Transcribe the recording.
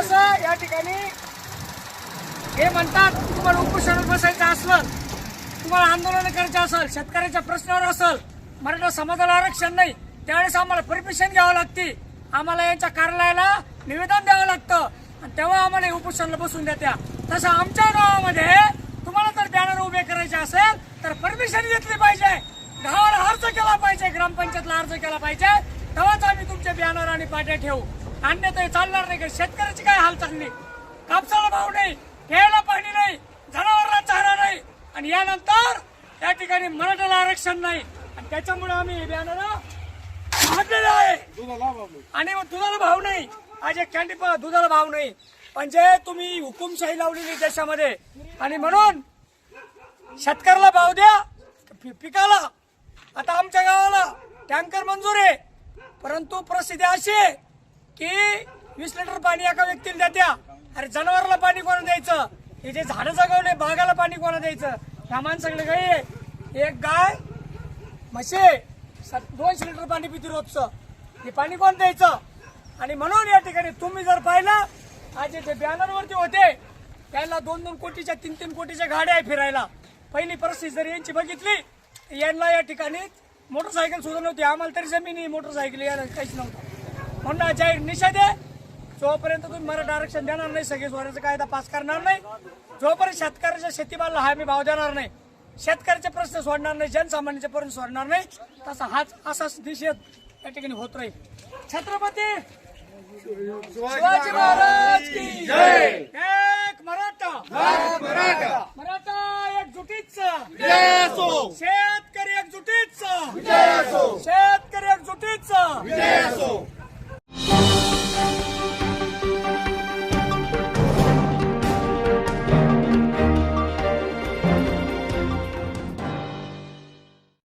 जसं या ठिकाणी हे म्हणतात तुम्हाला उपोषणात बसायचं असलं तुम्हाला आंदोलन करायचं असेल शेतकऱ्याच्या प्रश्नावर असेल मराठा समाजाला आरक्षण नाही त्यावेळेस आम्हाला परमिशन घ्यावं लागते. आम्हाला यांच्या कार्यालयाला निवेदन द्यावं लागतं. आणि तेव्हा आम्हाला हे उपोषणाला बसून देत्या. तसं आमच्या गावामध्ये तुम्हाला जर बॅनर उभे करायचे असेल तर परमिशन घेतली पाहिजे. गावाला अर्ज केला पाहिजे ग्रामपंचायतला अर्ज केला पाहिजे. तेव्हाच आम्ही तुमचे बॅनर आणि पाट्या ठेवू. धान्य तर चालणार नाही शेतकऱ्याची काय हाल चालली? कापसाला भाव नाही घ्यायला पाणी नाही जनावरांना चारा नाही. आणि यानंतर त्या ठिकाणी मराठाला आरक्षण नाही. आणि त्याच्यामुळे आम्ही हे बॅनर आहे. आणि मग दुधाला भाव नाही. आज एक कॅन्डी दुधाला भाव नाही. म्हणजे तुम्ही हुकुमशाही लावलेली देशामध्ये. आणि म्हणून शेतकऱ्याला भाव द्या पिकाला. आता आमच्या गावाला टँकर मंजूर आहे. परंतु परिस्थिती अशी आहे की वीस लिटर पाणी एका व्यक्तीला द्या अरे जनावराला पाणी कोणा द्यायचं? हे जे झाडं जगवले बागाला पाणी कोणा द्यायचं? ह्या माणसाकडे गाई आहे. एक गाय म्हशे सात- दोनशे लिटर पाणी पिती रोजचं. हे पाणी कोण द्यायचं? आणि म्हणून या ठिकाणी तुम्ही जर पाहिलं आज जे बॅनरवरती होते. त्याला दोन दोन कोटीच्या तीन तीन कोटीच्या गाड्या आहे फिरायला. पहिली परिस्थिती जर यांची बघितली यांना या ठिकाणी मोटरसायकल सुद्धा नव्हती. आम्हाला तरी जमिनी मोटरसायकल यायला काहीच नव्हतं. म्हणून हा जाहीर निषेध आहे. जोपर्यंत तुम्ही मराठा आरक्षण देणार नाही सगळे सोन्याचा कायदा पास करणार नाही. जोपर्यंत शेतकऱ्याच्या शेतीमालला हा मी भाव देणार नाही शेतकऱ्याचे प्रश्न सोडणार नाही जनसामान्याचे प्रश्न सोडणार नाही तसा हाच असाच निषेध या ठिकाणी होत राहील. छत्रपती शिवाजी महाराज की जय. एक मराठा. मराठा. मराठा एकजुटीचा शेतकरी एकजुटीचा शेतकरी एकजुटीचा